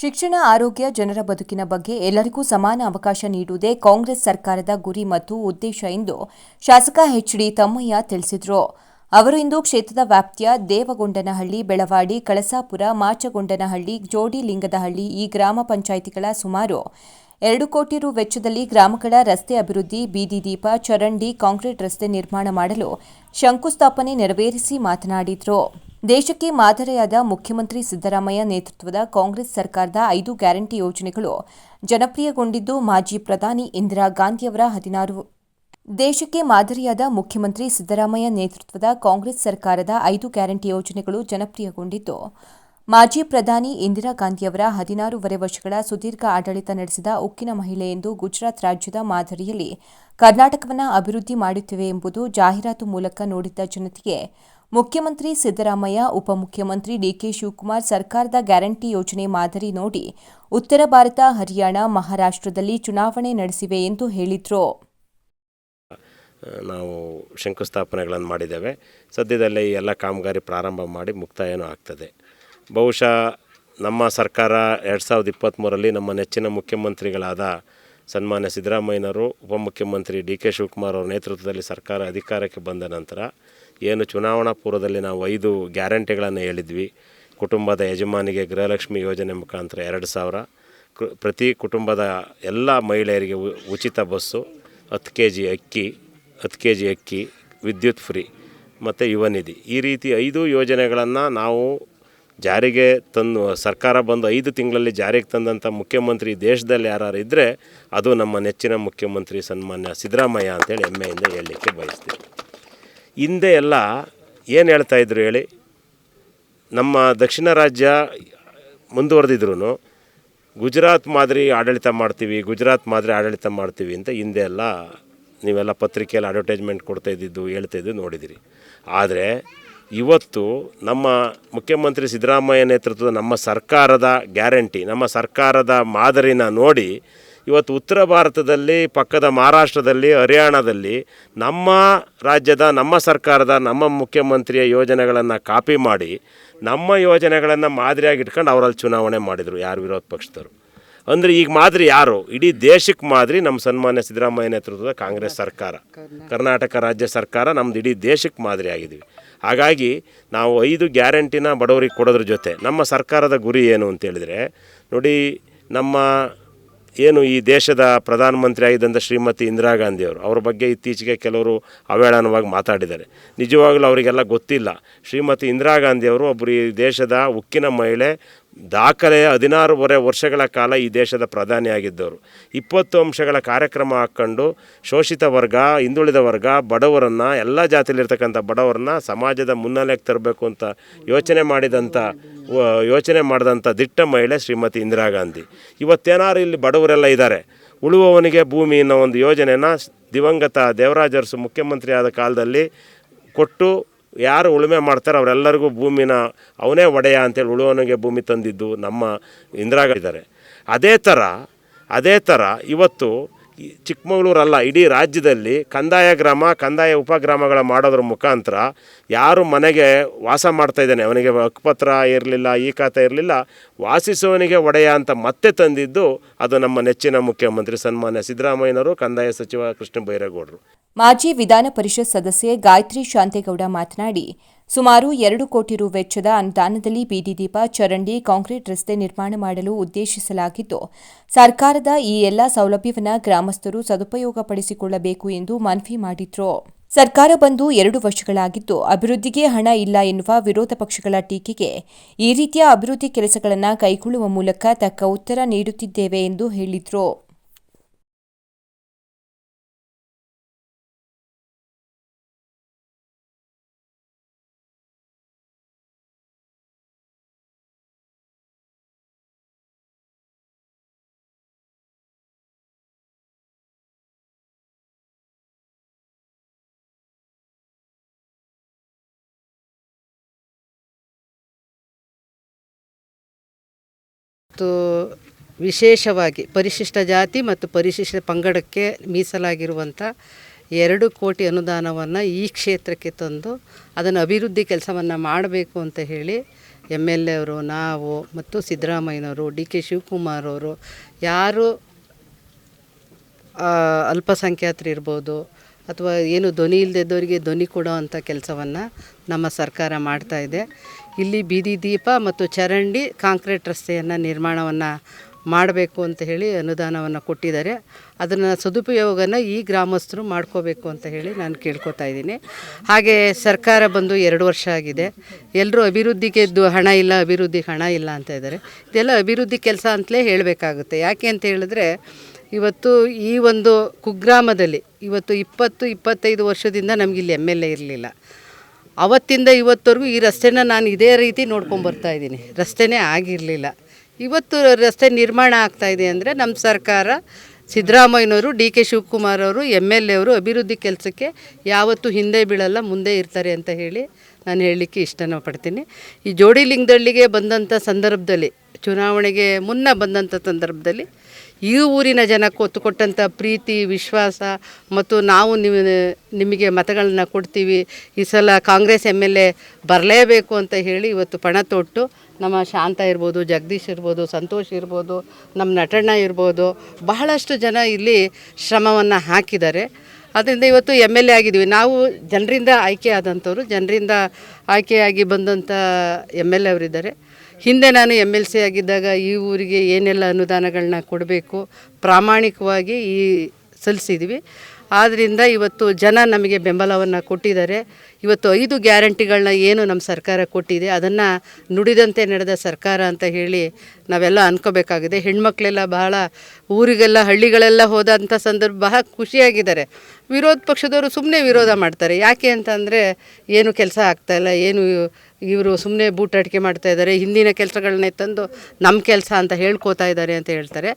ಶಿಕ್ಷಣ, ಆರೋಗ್ಯ, ಜನರ ಬದುಕಿನ ಬಗ್ಗೆ ಎಲ್ಲರಿಗೂ ಸಮಾನ ಅವಕಾಶ ನೀಡುವುದೇ ಕಾಂಗ್ರೆಸ್ ಸರ್ಕಾರದ ಗುರಿ ಮತ್ತು ಉದ್ದೇಶ ಎಂದು ಶಾಸಕ ಎಚ್ಡಿ ತಮ್ಮಯ್ಯ ತಿಳಿಸಿದರು. ಅವರು ಇಂದು ಕ್ಷೇತ್ರದ ವ್ಯಾಪ್ತಿಯ ದೇವಗೊಂಡನಹಳ್ಳಿ, ಬೆಳವಾಡಿ, ಕಳಸಾಪುರ, ಮಾಚಗೊಂಡನಹಳ್ಳಿ, ಜೋಡಿಲಿಂಗದಹಳ್ಳಿ ಈ ಗ್ರಾಮ ಪಂಚಾಯಿತಿಗಳ ಸುಮಾರು ಎರಡು ಕೋಟಿ ರು ವೆಚ್ಚದಲ್ಲಿ ಗ್ರಾಮಗಳ ರಸ್ತೆ ಅಭಿವೃದ್ಧಿ, ಬೀದಿ ದೀಪ, ಚರಂಡಿ, ಕಾಂಕ್ರೀಟ್ ರಸ್ತೆ ನಿರ್ಮಾಣ ಮಾಡಲು ಶಂಕುಸ್ಥಾಪನೆ ನೆರವೇರಿಸಿ ಮಾತನಾಡಿದರು. ದೇಶಕ್ಕೆ ಮಾದರಿಯಾದ ಮುಖ್ಯಮಂತ್ರಿ ಸಿದ್ದರಾಮಯ್ಯ ನೇತೃತ್ವದ ಕಾಂಗ್ರೆಸ್ ಸರ್ಕಾರದ ಐದು ಗ್ಯಾರಂಟಿ ಯೋಜನೆಗಳು ಜನಪ್ರಿಯಗೊಂಡಿದ್ದು ಮಾಜಿ ಪ್ರಧಾನಿ ಇಂದಿರಾ ಗಾಂಧಿಯವರ ಹದಿನಾರು ದೇಶಕ್ಕೆ ಮಾದರಿಯಾದ ಮುಖ್ಯಮಂತ್ರಿ ಸಿದ್ದರಾಮಯ್ಯ ನೇತೃತ್ವದ ಕಾಂಗ್ರೆಸ್ ಸರ್ಕಾರದ ಐದು ಗ್ಯಾರಂಟಿ ಯೋಜನೆಗಳು ಜನಪ್ರಿಯಗೊಂಡಿದ್ದು ಮಾಜಿ ಪ್ರಧಾನಿ ಇಂದಿರಾ ಗಾಂಧಿಯವರ ಹದಿನಾರೂವರೆ ವರ್ಷಗಳ ಸುದೀರ್ಘ ಆಡಳಿತ ನಡೆಸಿದ ಉಕ್ಕಿನ ಮಹಿಳೆ ಎಂದು ಗುಜರಾತ್ ರಾಜ್ಯದ ಮಾದರಿಯಲ್ಲಿ ಕರ್ನಾಟಕವನ್ನು ಅಭಿವೃದ್ಧಿ ಮಾಡುತ್ತಿವೆ ಎಂಬುದು ಜಾಹೀರಾತು ಮೂಲಕ ನೋಡಿದ್ದ ಜನತೆಗೆ ಮುಖ್ಯಮಂತ್ರಿ ಸಿದ್ದರಾಮಯ್ಯ, ಉಪಮುಖ್ಯಮಂತ್ರಿ ಡಿಕೆ ಶಿವಕುಮಾರ್ ಸರ್ಕಾರದ ಗ್ಯಾರಂಟಿ ಯೋಜನೆ ಮಾದರಿ ನೋಡಿ ಉತ್ತರ ಭಾರತ, ಹರಿಯಾಣ, ಮಹಾರಾಷ್ಟ್ರದಲ್ಲಿ ಚುನಾವಣೆ ನಡೆಸಿವೆ ಎಂದು ಹೇಳಿದರು. ನಾವು ಶಂಕುಸ್ಥಾಪನೆಗಳನ್ನು ಮಾಡಿದ್ದೇವೆ. ಸದ್ಯದಲ್ಲೇ ಈ ಎಲ್ಲ ಕಾಮಗಾರಿ ಪ್ರಾರಂಭ ಮಾಡಿ ಮುಕ್ತಾಯನೂ ಆಗ್ತದೆ. ಬಹುಶಃ ನಮ್ಮ ಸರ್ಕಾರ ಎರಡು ಸಾವಿರದ ಇಪ್ಪತ್ತ್ಮೂರಲ್ಲಿ ನಮ್ಮ ನೆಚ್ಚಿನ ಮುಖ್ಯಮಂತ್ರಿಗಳಾದ ಸನ್ಮಾನ್ಯ ಸಿದ್ದರಾಮಯ್ಯನವರು, ಉಪಮುಖ್ಯಮಂತ್ರಿ ಡಿ ಕೆ ಶಿವಕುಮಾರ್ ಅವರ ನೇತೃತ್ವದಲ್ಲಿ ಸರ್ಕಾರ ಅಧಿಕಾರಕ್ಕೆ ಬಂದ ನಂತರ ಏನು ಚುನಾವಣಾ ಪೂರ್ವದಲ್ಲಿ ನಾವು ಐದು ಗ್ಯಾರಂಟಿಗಳನ್ನು ಹೇಳಿದ್ವಿ. ಕುಟುಂಬದ ಯಜಮಾನಿಗೆ ಗೃಹಲಕ್ಷ್ಮಿ ಯೋಜನೆ ಮುಖಾಂತರ ಎರಡು ಸಾವಿರ. ಪ್ರತಿ ಕುಟುಂಬದ ಎಲ್ಲ ಮಹಿಳೆಯರಿಗೆ ಉಚಿತ ಬಸ್ಸು, ಹತ್ತು ಕೆ ಜಿ ಅಕ್ಕಿ, ಹತ್ತು ಕೆ ಜಿ ಅಕ್ಕಿ, ವಿದ್ಯುತ್ ಫ್ರೀ ಮತ್ತು ಯುವ ನಿಧಿ. ಈ ರೀತಿ ಐದು ಯೋಜನೆಗಳನ್ನು ನಾವು ಜಾರಿಗೆ ತಂದು, ಸರ್ಕಾರ ಬಂದು ಐದು ತಿಂಗಳಲ್ಲಿ ಜಾರಿಗೆ ತಂದಂಥ ಮುಖ್ಯಮಂತ್ರಿ ದೇಶದಲ್ಲಿ ಯಾರು ಇದ್ದರೆ ಅದು ನಮ್ಮ ನೆಚ್ಚಿನ ಮುಖ್ಯಮಂತ್ರಿ ಸನ್ಮಾನ್ಯ ಸಿದ್ದರಾಮಯ್ಯ ಅಂತೇಳಿ ಹೆಮ್ಮೆಯಿಂದ ಹೇಳಲಿಕ್ಕೆ ಬಯಸ್ತೀವಿ ಹಿಂದೆ ಎಲ್ಲ ಏನು ಹೇಳ್ತಾ ಇದ್ರು ಹೇಳಿ? ನಮ್ಮ ದಕ್ಷಿಣ ರಾಜ್ಯ ಮುಂದುವರೆದಿದ್ರು ಗುಜರಾತ್ ಮಾದರಿ ಆಡಳಿತ ಮಾಡ್ತೀವಿ, ಗುಜರಾತ್ ಮಾದರಿ ಆಡಳಿತ ಮಾಡ್ತೀವಿ ಅಂತ ಹಿಂದೆ ಎಲ್ಲ ನೀವೆಲ್ಲ ಪತ್ರಿಕೆಯಲ್ಲಿ ಅಡ್ವರ್ಟೈಸ್ಮೆಂಟ್ ಕೊಡ್ತಾ ಇದ್ದಿದ್ದು, ಹೇಳ್ತಾ ಇದ್ದು ನೋಡಿದಿರಿ. ಆದರೆ ಇವತ್ತು ನಮ್ಮ ಮುಖ್ಯಮಂತ್ರಿ ಸಿದ್ದರಾಮಯ್ಯ ನೇತೃತ್ವದ ನಮ್ಮ ಸರ್ಕಾರದ ಗ್ಯಾರಂಟಿ, ನಮ್ಮ ಸರ್ಕಾರದ ಮಾದರಿನ ನೋಡಿ ಇವತ್ತು ಉತ್ತರ ಭಾರತದಲ್ಲಿ, ಪಕ್ಕದ ಮಹಾರಾಷ್ಟ್ರದಲ್ಲಿ, ಹರಿಯಾಣದಲ್ಲಿ ನಮ್ಮ ರಾಜ್ಯದ, ನಮ್ಮ ಸರ್ಕಾರದ, ನಮ್ಮ ಮುಖ್ಯಮಂತ್ರಿಯ ಯೋಜನೆಗಳನ್ನು ಕಾಪಿ ಮಾಡಿ ನಮ್ಮ ಯೋಜನೆಗಳನ್ನು ಮಾದರಿಯಾಗಿ ಇಟ್ಕೊಂಡು ಅವರಲ್ಲಿ ಚುನಾವಣೆ ಮಾಡಿದರು ಯಾರು ವಿರೋಧ ಪಕ್ಷದವರು. ಅಂದರೆ ಈಗ ಮಾದರಿ ಯಾರು? ಇಡೀ ದೇಶಕ್ಕೆ ಮಾದರಿ ನಮ್ಮ ಸನ್ಮಾನ್ಯ ಸಿದ್ದರಾಮಯ್ಯ ನೇತೃತ್ವದ ಕಾಂಗ್ರೆಸ್ ಸರ್ಕಾರ. ಕರ್ನಾಟಕ ರಾಜ್ಯ ಸರ್ಕಾರ ನಮ್ದು ಇಡೀ ದೇಶಕ್ಕೆ ಮಾದರಿ ಆಗಿದ್ದೀವಿ ಹಾಗಾಗಿ ನಾವು ಐದು ಗ್ಯಾರಂಟಿನ ಬಡವರಿಗೆ ಕೊಡೋದ್ರ ಜೊತೆ ನಮ್ಮ ಸರ್ಕಾರದ ಗುರಿ ಏನು ಅಂತೇಳಿದರೆ ನೋಡಿ ನಮ್ಮ ಏನು ಈ ದೇಶದ ಪ್ರಧಾನಮಂತ್ರಿ ಆಗಿದ್ದಂಥ ಶ್ರೀಮತಿ ಇಂದಿರಾ ಗಾಂಧಿಯವರು ಅವ್ರ ಬಗ್ಗೆ ಇತ್ತೀಚೆಗೆ ಕೆಲವರು ಅವೇಳನವಾಗಿ ಮಾತಾಡಿದ್ದಾರೆ. ನಿಜವಾಗಲೂ ಅವರಿಗೆಲ್ಲ ಗೊತ್ತಿಲ್ಲ. ಶ್ರೀಮತಿ ಇಂದಿರಾ ಗಾಂಧಿಯವರು ಒಬ್ಬರು ಈ ದೇಶದ ಉಕ್ಕಿನ ಮಹಿಳೆ ದಾಖಲೆಯ ಹದಿನಾರೂವರೆ ವರ್ಷಗಳ ಕಾಲ ಈ ದೇಶದ ಪ್ರಧಾನಿಯಾಗಿದ್ದವರು ಇಪ್ಪತ್ತು ಅಂಶಗಳ ಕಾರ್ಯಕ್ರಮ ಹಾಕ್ಕೊಂಡು ಶೋಷಿತ ವರ್ಗ, ಹಿಂದುಳಿದ ವರ್ಗ, ಬಡವರನ್ನು, ಎಲ್ಲ ಜಾತಿಯಲ್ಲಿರ್ತಕ್ಕಂಥ ಬಡವರನ್ನ ಸಮಾಜದ ಮುನ್ನೆಲೆಗೆ ತರಬೇಕು ಅಂತ ಯೋಚನೆ ಮಾಡಿದಂಥ ಯೋಚನೆ ಮಾಡಿದಂಥ ದಿಟ್ಟ ಮಹಿಳೆ ಶ್ರೀಮತಿ ಇಂದಿರಾ ಗಾಂಧಿ. ಇವತ್ತೇನಾರು ಇಲ್ಲಿ ಬಡವರೆಲ್ಲ ಇದ್ದಾರೆ. ಉಳುವವನಿಗೆ ಭೂಮಿ ಅನ್ನೋ ಒಂದು ಯೋಜನೆನ ದಿವಂಗತ ದೇವರಾಜ ಅರಸು ಮುಖ್ಯಮಂತ್ರಿ ಆದ ಕಾಲದಲ್ಲಿ ಕೊಟ್ಟು ಯಾರು ಉಳುಮೆ ಮಾಡ್ತಾರೆ ಅವರೆಲ್ಲರಿಗೂ ಭೂಮಿನ ಅವನೇ ಒಡೆಯ ಅಂತೇಳಿ ಉಳುವನಿಗೆ ಭೂಮಿ ತಂದಿದ್ದು ನಮ್ಮ ಇಂದಿರಾಗಿದ್ದಾರೆ ಅದೇ ಥರ ಅದೇ ಥರ ಇವತ್ತು ಚಿಕ್ಕಮಗಳೂರಲ್ಲ, ಇಡೀ ರಾಜ್ಯದಲ್ಲಿ ಕಂದಾಯ ಗ್ರಾಮ, ಕಂದಾಯ ಉಪಗ್ರಾಮಗಳ ಮಾಡೋದ್ರ ಮುಖಾಂತರ ಯಾರು ಮನೆಗೆ ವಾಸ ಮಾಡ್ತಾ ಇದ್ದಾನೆ? ಅವನಿಗೆ ಹಕ್ಕುಪತ್ರ ಇರಲಿಲ್ಲ, ಈ ಖಾತೆ ಇರಲಿಲ್ಲ. ವಾಸಿಸುವವನಿಗೆ ಒಡೆಯ ಅಂತ ಮತ್ತೆ ತಂದಿದ್ದು ಅದು ನಮ್ಮ ನೆಚ್ಚಿನ ಮುಖ್ಯಮಂತ್ರಿ ಸನ್ಮಾನ್ಯ ಸಿದ್ದರಾಮಯ್ಯನವರು, ಕಂದಾಯ ಸಚಿವ ಕೃಷ್ಣ ಬೈರೇಗೌಡರು ಮಾಜಿ ವಿಧಾನ ಪರಿಷತ್ ಸದಸ್ಯೆ ಗಾಯತ್ರಿ ಶಾಂತೇಗೌಡ ಮಾತನಾಡಿ ಸುಮಾರು ಎರಡು ಕೋಟಿ ರು ವೆಚ್ಚದ ಅನುದಾನದಲ್ಲಿ ಬೀದಿ ದೀಪ, ಚರಂಡಿ, ಕಾಂಕ್ರೀಟ್ ರಸ್ತೆ ನಿರ್ಮಾಣ ಮಾಡಲು ಉದ್ದೇಶಿಸಲಾಗಿದ್ದು ಸರ್ಕಾರದ ಈ ಎಲ್ಲ ಸೌಲಭ್ಯವನ್ನು ಗ್ರಾಮಸ್ಥರು ಸದುಪಯೋಗಪಡಿಸಿಕೊಳ್ಳಬೇಕು ಎಂದು ಮನವಿ ಮಾಡಿದ್ರು. ಸರ್ಕಾರ ಬಂದು ಎರಡು ವರ್ಷಗಳಾಗಿದ್ದು ಅಭಿವೃದ್ಧಿಗೆ ಹಣ ಇಲ್ಲ ಎನ್ನುವ ವಿರೋಧ ಪಕ್ಷಗಳ ಟೀಕೆಗೆ ಈ ರೀತಿಯ ಅಭಿವೃದ್ಧಿ ಕೆಲಸಗಳನ್ನು ಕೈಗೊಳ್ಳುವ ಮೂಲಕ ತಕ್ಕ ಉತ್ತರ ನೀಡುತ್ತಿದ್ದೇವೆ ಎಂದು ಹೇಳಿದ್ರು. ಮತ್ತು ವಿಶೇಷವಾಗಿ ಪರಿಶಿಷ್ಟ ಜಾತಿ ಮತ್ತು ಪರಿಶಿಷ್ಟ ಪಂಗಡಕ್ಕೆ ಮೀಸಲಾಗಿರುವಂಥ ಎರಡು ಕೋಟಿ ಅನುದಾನವನ್ನು ಈ ಕ್ಷೇತ್ರಕ್ಕೆ ತಂದು ಅದನ್ನು ಅಭಿವೃದ್ಧಿ ಕೆಲಸವನ್ನು ಮಾಡಬೇಕು ಅಂತ ಹೇಳಿ ಎಂ ಎಲ್ ಎ ಅವರು, ನಾವು ಮತ್ತು ಸಿದ್ದರಾಮಯ್ಯನವರು, ಡಿ ಕೆ ಶಿವಕುಮಾರ್ ಅವರು ಯಾರು ಅಲ್ಪಸಂಖ್ಯಾತರಿರ್ಬೋದು ಅಥವಾ ಏನು ಧ್ವನಿ ಇಲ್ಲದಿದ್ದವರಿಗೆ ಧ್ವನಿ ಕೊಡೋ ಅಂಥ ಕೆಲಸವನ್ನು ನಮ್ಮ ಸರ್ಕಾರ ಮಾಡ್ತಾ ಇದೆ. ಇಲ್ಲಿ ಬೀದಿ ದೀಪ ಮತ್ತು ಚರಂಡಿ ಕಾಂಕ್ರೀಟ್ ರಸ್ತೆಯನ್ನು ನಿರ್ಮಾಣವನ್ನು ಮಾಡಬೇಕು ಅಂತ ಹೇಳಿ ಅನುದಾನವನ್ನು ಕೊಟ್ಟಿದ್ದಾರೆ. ಅದನ್ನು ಸದುಪಯೋಗನ ಈ ಗ್ರಾಮಸ್ಥರು ಮಾಡ್ಕೋಬೇಕು ಅಂತ ಹೇಳಿ ನಾನು ಕೇಳ್ಕೊತಾ ಇದ್ದೀನಿ. ಹಾಗೆ ಸರ್ಕಾರ ಬಂದು ಎರಡು ವರ್ಷ ಆಗಿದೆ. ಎಲ್ಲರೂ ಅಭಿವೃದ್ಧಿಗೆ ಹಣ ಇಲ್ಲ ಅಭಿವೃದ್ಧಿಗೆ ಹಣ ಇಲ್ಲ ಅಂತ ಇದ್ದಾರೆ. ಇದೆಲ್ಲ ಅಭಿವೃದ್ಧಿ ಕೆಲಸ ಅಂತಲೇ ಹೇಳಬೇಕಾಗುತ್ತೆ. ಯಾಕೆ ಅಂತ ಹೇಳಿದ್ರೆ ಇವತ್ತು ಈ ಒಂದು ಕುಗ್ರಾಮದಲ್ಲಿ ಇವತ್ತು ಇಪ್ಪತ್ತು, ಇಪ್ಪತ್ತೈದು ವರ್ಷದಿಂದ ನಮಗಿಲ್ಲಿ ಎಂ ಎಲ್ ಎ ಇರಲಿಲ್ಲ. ಅವತ್ತಿಂದ ಇವತ್ತವರೆಗೂ ಈ ರಸ್ತೆನ ನಾನು ಇದೇ ರೀತಿ ನೋಡ್ಕೊಂಡು ಬರ್ತಾ ಇದ್ದೀನಿ. ರಸ್ತೆನೇ ಆಗಿರಲಿಲ್ಲ. ಇವತ್ತು ರಸ್ತೆ ನಿರ್ಮಾಣ ಆಗ್ತಾ ಇದೆ ಅಂದರೆ ನಮ್ಮ ಸರ್ಕಾರ ಸಿದ್ದರಾಮಯ್ಯನವರು, ಡಿ ಕೆ ಶಿವಕುಮಾರ್ ಅವರು, ಎಂ ಎಲ್ ಎ ಅವರು ಅಭಿವೃದ್ಧಿ ಕೆಲಸಕ್ಕೆ ಯಾವತ್ತೂ ಹಿಂದೆ ಬೀಳಲ್ಲ, ಮುಂದೆ ಇರ್ತಾರೆ ಅಂತ ಹೇಳಿ ನಾನು ಹೇಳಲಿಕ್ಕೆ ಇಷ್ಟನ ಪಡ್ತೀನಿ. ಈ ಜೋಡಿ ಲಿಂಗದಳ್ಳಿಗೆ ಬಂದಂಥ ಸಂದರ್ಭದಲ್ಲಿ, ಚುನಾವಣೆಗೆ ಮುನ್ನ ಬಂದಂಥ ಸಂದರ್ಭದಲ್ಲಿ ಈ ಊರಿನ ಜನಕ್ಕೆ ಒತ್ತು ಕೊಟ್ಟಂಥ ಪ್ರೀತಿ, ವಿಶ್ವಾಸ ಮತ್ತು ನಾವು ನಿಮ್, ನಿಮಗೆ ಮತಗಳನ್ನ ಕೊಡ್ತೀವಿ. ಈ ಸಲ ಕಾಂಗ್ರೆಸ್ ಎಂ ಎಲ್ ಎ ಬರಲೇಬೇಕು ಅಂತ ಹೇಳಿ ಇವತ್ತು ಪಣ ತೊಟ್ಟು ನಮ್ಮ ಶಾಂತ ಇರ್ಬೋದು, ಜಗದೀಶ್ ಇರ್ಬೋದು, ಸಂತೋಷ್ ಇರ್ಬೋದು, ನಮ್ಮ ನಟಣ್ಣ ಇರ್ಬೋದು, ಬಹಳಷ್ಟು ಜನ ಇಲ್ಲಿ ಶ್ರಮವನ್ನು ಹಾಕಿದ್ದಾರೆ. ಅದರಿಂದ ಇವತ್ತು ಎಂ ಎಲ್ ಎ ಆಗಿದ್ದೀವಿ. ನಾವು ಜನರಿಂದ ಆಯ್ಕೆ ಆದಂಥವ್ರು, ಜನರಿಂದ ಆಯ್ಕೆಯಾಗಿ ಬಂದಂಥ ಎಂ ಎಲ್ ಎ ಅವರಿದ್ದಾರೆ. ಹಿಂದೆ ನಾನು ಎಂ ಎಲ್ ಸಿ ಆಗಿದ್ದಾಗ ಈ ಊರಿಗೆ ಏನೆಲ್ಲ ಅನುದಾನಗಳನ್ನ ಕೊಡಬೇಕು ಪ್ರಾಮಾಣಿಕವಾಗಿ ಈ ಸಲ್ಲಿಸಿದ್ವಿ. ಆದ್ದರಿಂದ ಇವತ್ತು ಜನ ನಮಗೆ ಬೆಂಬಲವನ್ನು ಕೊಟ್ಟಿದ್ದಾರೆ. ಇವತ್ತು ಐದು ಗ್ಯಾರಂಟಿಗಳನ್ನ ಏನು ನಮ್ಮ ಸರ್ಕಾರ ಕೊಟ್ಟಿದೆ, ಅದನ್ನು ನುಡಿದಂತೆ ನಡೆದ ಸರ್ಕಾರ ಅಂತ ಹೇಳಿ ನಾವೆಲ್ಲ ಅನ್ಕೋಬೇಕಾಗಿದೆ. ಹೆಣ್ಮಕ್ಳೆಲ್ಲ ಬಹಳ ಊರಿಗೆಲ್ಲ, ಹಳ್ಳಿಗಳೆಲ್ಲ ಹೋದಂಥ ಸಂದರ್ಭ ಬಹಳ ಖುಷಿಯಾಗಿದ್ದಾರೆ. ವಿರೋಧ ಪಕ್ಷದವರು ಸುಮ್ಮನೆ ವಿರೋಧ ಮಾಡ್ತಾರೆ. ಯಾಕೆ ಅಂತಂದರೆ ಏನು ಕೆಲಸ ಆಗ್ತಾಯಿಲ್ಲ ಏನು ಇವರು ಸುಮ್ಮನೆ ಬೂಟಾಟಿಕೆ ಮಾಡ್ತಾ ಇದ್ದಾರೆ, ಹಿಂದಿನ ಕೆಲಸಗಳನ್ನೇ ತಂದು ನಮ್ಮ ಕೆಲಸ ಅಂತ ಹೇಳ್ಕೋತಾ ಇದ್ದಾರೆ ಅಂತ ಹೇಳ್ತಾರೆ.